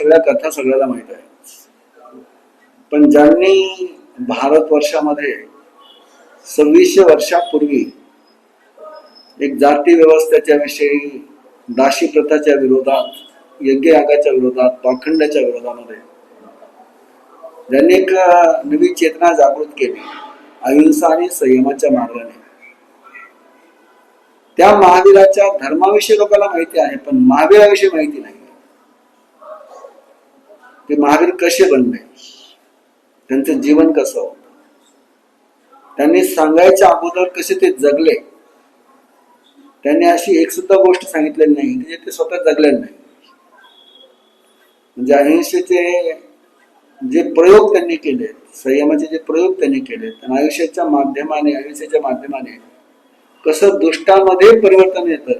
सगळ्या कथा सगळ्याला माहीत आहे. पण ज्यांनी भारतवर्षामध्ये सव्वीसशे वर्षापूर्वी एक जाती व्यवस्थेच्या विषयी दाशी प्रथाच्या विरोधात यज्ञयागाच्या विरोधात पाखंडाच्या विरोधामध्ये ज्यांनी एक नवी चेतना जागृत केली अहिंसा आणि संयमाच्या मार्गाने. त्या महावीराच्या धर्माविषयी लोकांना माहिती आहे पण महावीराविषयी माहिती नाही. ते महावीर कसे बनले? त्यांचं जीवन कसं होत? त्यांनी सांगायच्या अगोदर कसे ते जगले? त्यांनी अशी एक सुद्धा गोष्ट सांगितलेली नाही म्हणजे ते स्वतः जगलेले नाही. म्हणजे अहिंसेचे जे प्रयोग त्यांनी केले संयमाचे जे प्रयोग त्यांनी केले आयुष्याच्या माध्यमाने अहिंसेच्या माध्यमाने कसं दुष्टामध्ये परिवर्तन येतं?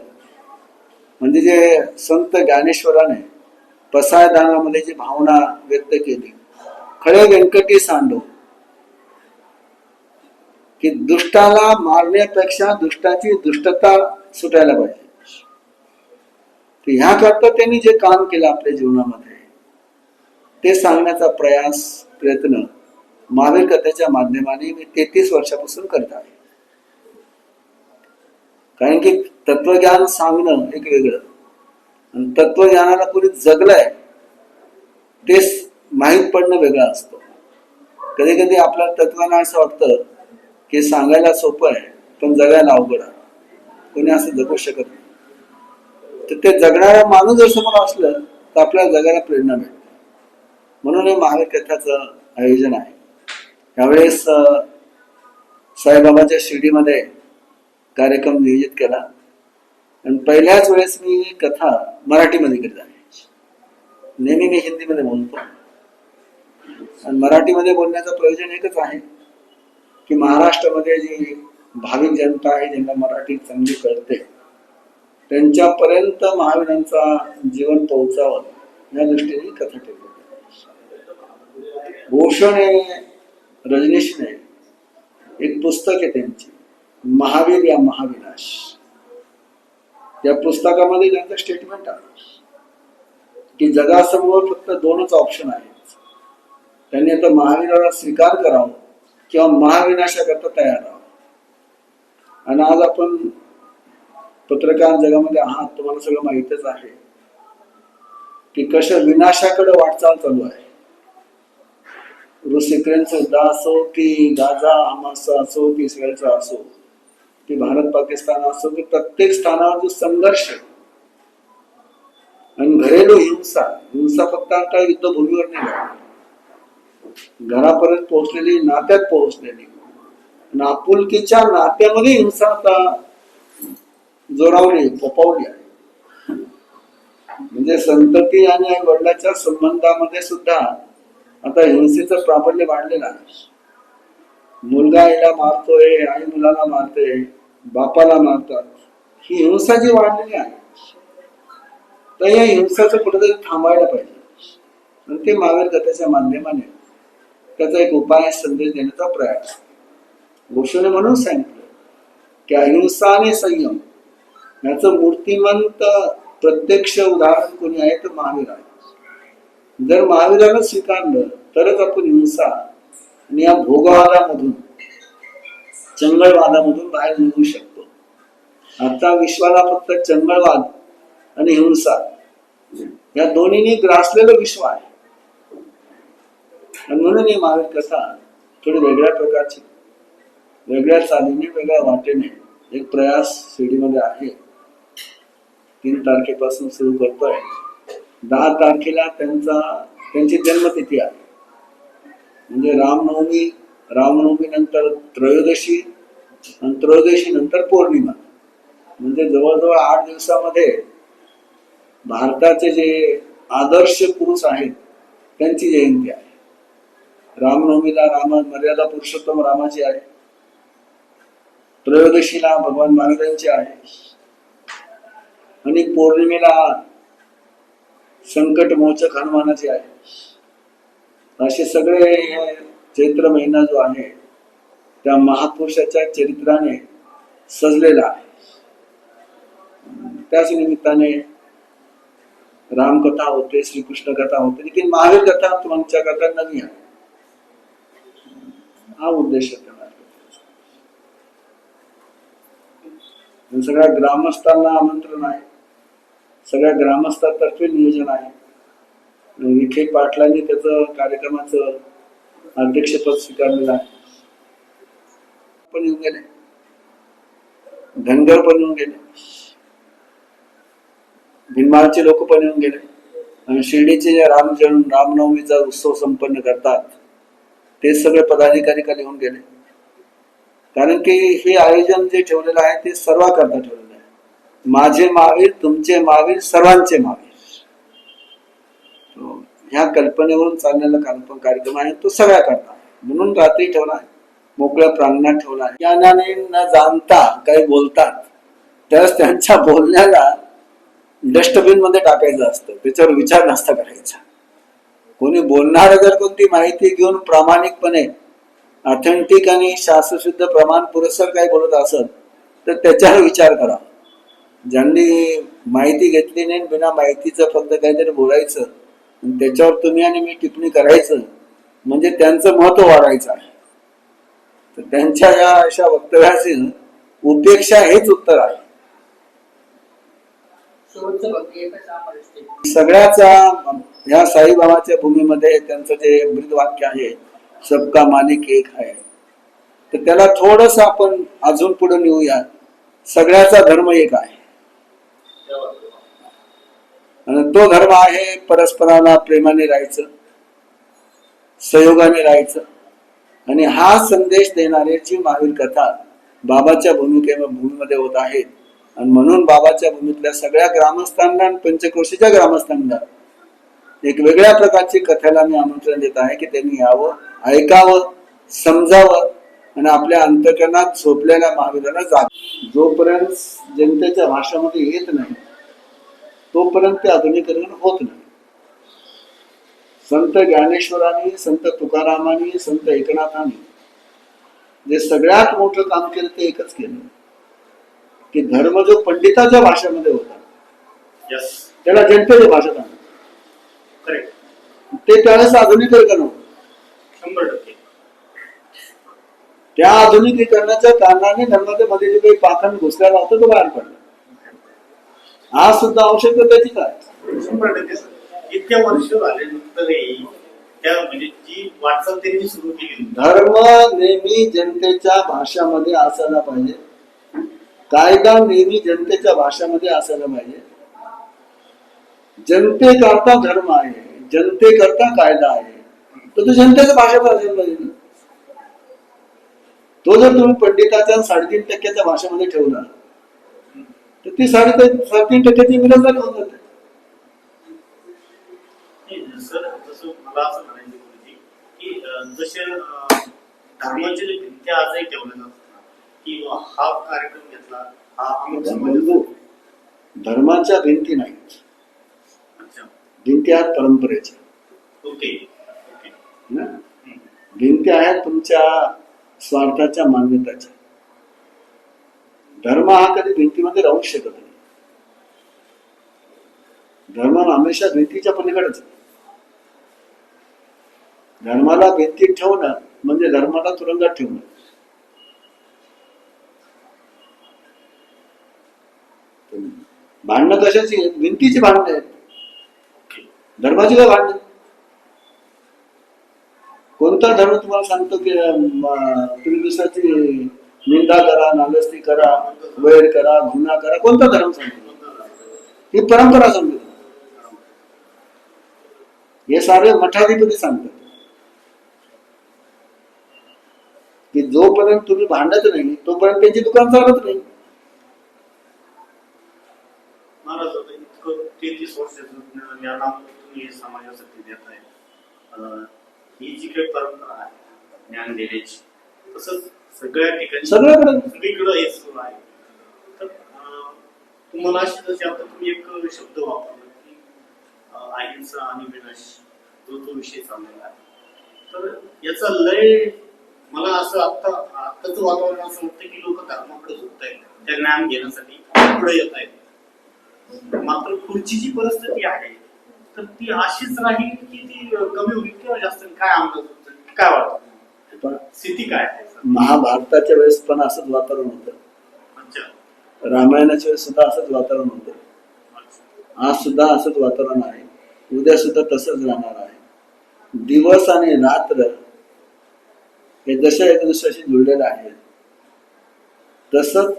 म्हणजे जे संत ज्ञानेश्वराने पसायदानामध्ये जी भावना व्यक्त केली. खळे व्यंकटी सांडो की दुष्टाला मारण्यापेक्षा दुष्टाची दुष्टता सुटायला पाहिजे. तर ह्या करता त्यांनी जे काम केलं आपल्या जीवनामध्ये ते सांगण्याचा प्रयास प्रयत्न महावीर कथेच्या माध्यमाने मी तेहतीस वर्षापासून करत आहे. कारण की तत्वज्ञान सांगणं एक वेगळं. तत्वज्ञानाला कोणी जगलंय ते माहीत पडणं वेगळं असतं. कधी कधी आपल्याला तत्वज्ञान असं वाटतं की सांगायला सोपं आहे पण जगायला अवघड आहे. कोणी असं जगू शकत नाही. तर ते जगणारा माणूस जर समोर असलं तर आपल्याला जगायला प्रेरणा मिळते. म्हणून हे महाकथाचं आयोजन आहे. यावेळेस साईबाबाच्या शिर्डीमध्ये कार्यक्रम नियोजित केला. आणि पहिल्याच वेळेस मी कथा मराठीमध्ये केली आहे. नेहमी मी हिंदीमध्ये बोलतो. आणि मराठीमध्ये बोलण्याचं प्रयोजन एकच आहे की महाराष्ट्रामध्ये जी भाविक जनता आहे ज्यांना मराठी चांगली कळते त्यांच्यापर्यंत महावीरांचा जीवन पोहोचावं या दृष्टीने कथा ठेवली भूषण रजनीशने एक पुस्तक आहे त्यांची महावीर या महाविनाश. या पुस्तकामध्ये त्यांचं स्टेटमेंट आहे की जगासमोर फक्त दोनच ऑप्शन आहेत. त्यांनी आता महाविनाला स्वीकार करावं किंवा महाविनाशाकरता तयार राहावं. आणि आज आपण पत्रकार जगामध्ये आहात तुम्हाला सगळं माहितच आहे की कशा विनाशाकडे वाटचाल चालू आहे. रूस युक्रेनचा युद्ध असो की गाझा हमासचा असो की इस्रायलचा असो. ते भारत पाकिस्तान असो की प्रत्येक स्थानावर जो संघर्ष आणि घरेलू हिंसा हिंसा फक्त आता युद्धभूमीवर नाही घरापर्यंत पोहोचलेली नात्यात पोहोचलेली. आणि आपुलकीच्या नात्यामध्ये हिंसा आता जोरावली फोपावली आहे. म्हणजे संतती आणि आई वडिलाच्या संबंधामध्ये सुद्धा आता हिंसेचं प्राबल्य वाढलेलं आहे. मुलगा आईला मारतोय आई मुलाला मारते. बापाला मारतात ही हिंसा जी वाढलेली आहे तर या हिंसाचं कुठेतरी थांबायला पाहिजे. आणि ते महावीर कथेच्या माध्यमाने त्याचा एक उपाय संदेश देण्याचा प्रयास घोषणे म्हणून सांगितलं की अहिंसा आणि संयम याचं मूर्तिमंत प्रत्यक्ष उदाहरण कोणी आहे तर महावीर आहे. जर महावीराला स्वीकारलं तरच आपण हिंसा आणि या भोगवादामधून चंगळवादामधून बाहेर निघू शकतो. आता विश्वाला फक्त चंगळवाद आणि हिंसा या दोन्हीने ग्रासलेलं विश्व आहे. आणि म्हणून ही महावीर कथा थोडी वेगळ्या प्रकारची वेगळ्या चालीने वेगळ्या वाटेने एक प्रयास शिर्डीमध्ये आहे. तीन तारखेपासून सुरू करतोय. दहा तारखेला त्यांचा त्यांची जन्मतिथी आहे. म्हणजे रामनवमी रामनवमी नंतर त्रयोदशी आणि त्रयोदशी नंतर पौर्णिमा. म्हणजे जवळजवळ आठ दिवसामध्ये भारताचे जे आदर्श पुरुष आहेत त्यांची जयंती आहे. रामनवमीला राम मर्यादा पुरुषोत्तम रामाची आहे. त्रयोदशीला भगवान महाराजांची आहे. आणि पौर्णिमेला संकट मोचक हनुमानाची आहे. असे सगळे हे चैत्र महिना जो आहे त्या महापुरुषाच्या चरित्राने सजलेला आहे. त्याच निमित्ताने रामकथा होते श्रीकृष्ण कथा होते लेकिन महावीर कथा तुमच्या कथा नवी आहे. हा उद्देश सगळ्या ग्रामस्थांना आमंत्रण आहे. सगळ्या ग्रामस्थातर्फे नियोजन आहे. विखे पाटलांनी त्याचं कार्यक्रमाचं अध्यक्षपद स्वीकारलेलं आहे. पण येऊन गेले. धनगर पण येऊन गेले. भिनमाळचे लोक पण येऊन गेले. आणि शिर्डीचे जे राम रामनवमीचा उत्सव संपन्न करतात ते सगळे पदाधिकारी खाली होऊन गेले. कारण की हे आयोजन जे ठेवलेलं आहे ते सर्वाकरता ठेवलेलं आहे. माझे महावीर तुमचे महावीर सर्वांचे महावीर. ह्या कल्पनेवरून चाललेला कार्यक्रम आहे तो सगळ्या करता म्हणून रात्री ठेवला आहे. मोकळ्या प्रांगणात ठेवला आहे. ज्ञानाने न जाणता काही बोलतात त्यावेळेस त्यांच्या बोलण्याला डस्टबिनमध्ये टाकायचं असतं. त्याच्यावर विचार नसता करायचा. कोणी बोलणार जर कोणती माहिती घेऊन प्रामाणिकपणे ऑथेंटिक आणि शास्त्रशुद्ध प्रमाण पुरस्कार काही बोलत असत तर त्याच्यावर विचार करा. ज्यांनी माहिती घेतली नाही बिना माहितीचं फक्त काहीतरी बोलायचं आणि त्याच्यावर तुम्ही आणि मी टिप्पणी करायचं म्हणजे त्यांचं महत्त्व वाढायचं आहे. तर त्यांच्या या अशा वक्तव्याचे उपेक्षा हेच उत्तर आहे. सगळ्याचा ह्या साईबाबाच्या भूमीमध्ये त्यांचं जे मृत वाक्य आहे सबका मालिक एक आहे. तर त्याला थोडस आपण अजून पुढे नेऊया. सगळ्याचा धर्म एक आहे. आणि तो धर्म आहे परस्पराला प्रेमाने राहायचं सहयोगाने राहायचं. आणि हा संदेश देणाऱ्याची महावीर कथा बाबाच्या भूमिके भूमीमध्ये होत आहेत आणि म्हणून बाबाच्या भूमीतल्या सगळ्या ग्रामस्थांना आणि पंचक्रोशीच्या ग्रामस्थांना एक वेगळ्या प्रकारची कथेला मी आमंत्रण देत आहे की त्यांनी यावं ऐकावं समजावं आणि आपल्या अंतकरणात झोपलेल्या महावीराला जा जोपर्यंत जनतेच्या भाषामध्ये येत नाही तोपर्यंत ते आधुनिकरण होत नाही. संत ज्ञानेश्वरांनी संत तुकारामांनी संत एकनाथांनी जे सगळ्यात मोठं काम केलं ते एकच केलं. की धर्म जो पंडिताच्या भाषेमध्ये होता त्याला जनतेच्या भाषेत करेक्ट ते त्यावेळेस आधुनिकीकरण होतं. शंभर टक्के. त्या आधुनिकीकरणाच्या कारणाने धर्माच्या मध्ये जे काही पाखंड घुसलेला होता तो बाहेर पडला. आज सुद्धा आवश्यकता त्याचीच आहे शंभर टक्के इतक्या वर्ष झाल्यानंतरही त्या म्हणजे जी वाटचाल त्यांनी सुरू केली धर्म नेहमी जनतेच्या भाषामध्ये असायला पाहिजे. कायदा नेहमी जनतेच्या भाषामध्ये असायला पाहिजे. जनतेकरता धर्म आहे. जनतेकरता कायदा आहे. तर तो जनतेच्या भाषेत असायला पाहिजे ना. तो जर तुम्ही पंडिताच्या साडेतीन टक्क्याच्या भाषेमध्ये ठेवला तर ती साडे साडेतीन टक्क्याची इंग्रज होऊन जाते नाही, सर जसं मला असं म्हणायचं गुरुजी की जसे धर्माचे जे भिंत्या आजही ठेवल्या जातात की हा कार्यक्रम घेतला हा बंधू धर्माच्या भिंती नाहीत. अच्छा. भिंती आहेत परंपरेच्या. ओके. ना? भिंती आहेत तुमच्या स्वार्थाच्या मान्यताच्या. धर्म हा कधी भिंतीमध्ये राहू शकत नाही. धर्म हमेशा भिंतीच्या पलीकडेच. धर्माला भिंतीत ठेवणं म्हणजे धर्माला तुरुंगात ठेवणं. भांडणं कशाची आहेत? भिंतीची भांडणं आहेत. धर्माची काय भांडणं? कोणता धर्म तुम्हाला सांगतो की तुम्ही दुसऱ्याची निंदा करा नालस्ती करा वैर करा गुन्हा करा कोणता धर्म सांगतो? ही परंपरा सांगतो. हे सारे मठाधिपती सांगतात. की जोपर्यंत तुम्ही भांडत नाही तोपर्यंत त्यांची दुकान चालत नाही. समाजासाठी देत आहे ही जी काही परंपरा आहे ज्ञान देण्याची तसंच सगळ्या ठिकाणी सगळीकडे. सगळीकडे हे सुरू आहे. तर तुम्हाला आता तुम्ही एक शब्द वापरला की अं, अहिंसा आणि विनाश जो तो विषय चाललेला आहे. तर याचा लय मला असं आता आताच वातावरण असं वाटतं की लोक धर्माकडे झुकत आहेत त्या ज्ञान घेण्यासाठी पुढे येत आहेत मात्र पुढची जी परिस्थिती आहे तर ती अशीच राहील की ती कमी होईल किंवा जास्त? काय अंदाज? काय वाटतं पण स्थिती काय महाभारताच्या वेळेस पण असंच वातावरण होतं. रामायणाच्या वेळेस सुद्धा असंच वातावरण होतं. आज सुद्धा असंच वातावरण आहे. उद्या सुद्धा तसंच राहणार आहे. दिवस आणि रात्र हे जशा एक दुसऱ्याशी जुळलेले आहेत तसंच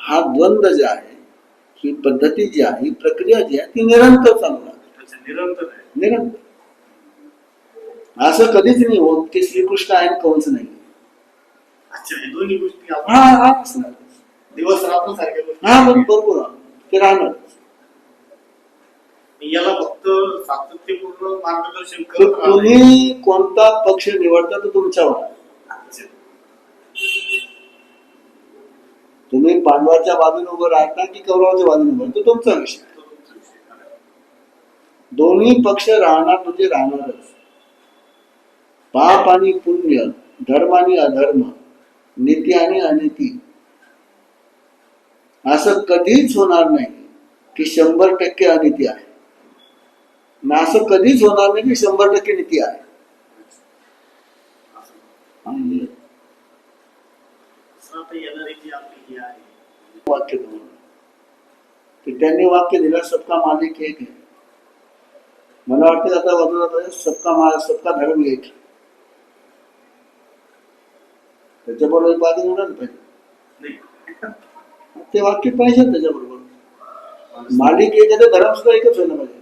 हा द्वंद्व जे आहे ही पद्धती जी आहे ही प्रक्रिया जी आहे ती निरंतर चालू राहते. निरंतर आहे. निरंतर. असं कधीच नाही होत की श्रीकृष्ण आहे कंस नाही. अच्छा दोन्ही गोष्टी हा दिवस रात्र सारख्या हा बरोबर. ते राहणार. याला फक्त सातत्यपूर्ण मार्गदर्शन करत. तुम्ही कोणता पक्ष निवडता तो तुमच्यावर आहे. अच्छा. तुम्ही पांडवाच्या बाजूने उभं राहता की कौरवाच्या बाजूने उभं तो तुमचा विषय. दोन्ही पक्ष राहणार म्हणजे राहणारच. पाप आणि पुण्य धर्म आणि अधर्म नीती आणि अनिती. असं कधीच होणार नाही की शंभर टक्के अनिती आहे. आणि असं कधीच होणार नाही की शंभर टक्के नीती आहे. आणि असं आता येणारी जी आपली ही आहे वाक्य तुम्हाला की त्यांनी वाक्य दिलं सबका मालिक एक आहे मला वाटतं आता पाहिजे सबका मा सबका धर्म एक. त्याच्याबरोबर एक वाक्य जोडायला पाहिजे नाही. ते वाक्य पाहिजे त्याच्याबरोबर. मालिक एक आहे तर धर्म सुद्धा एकच व्हायला पाहिजे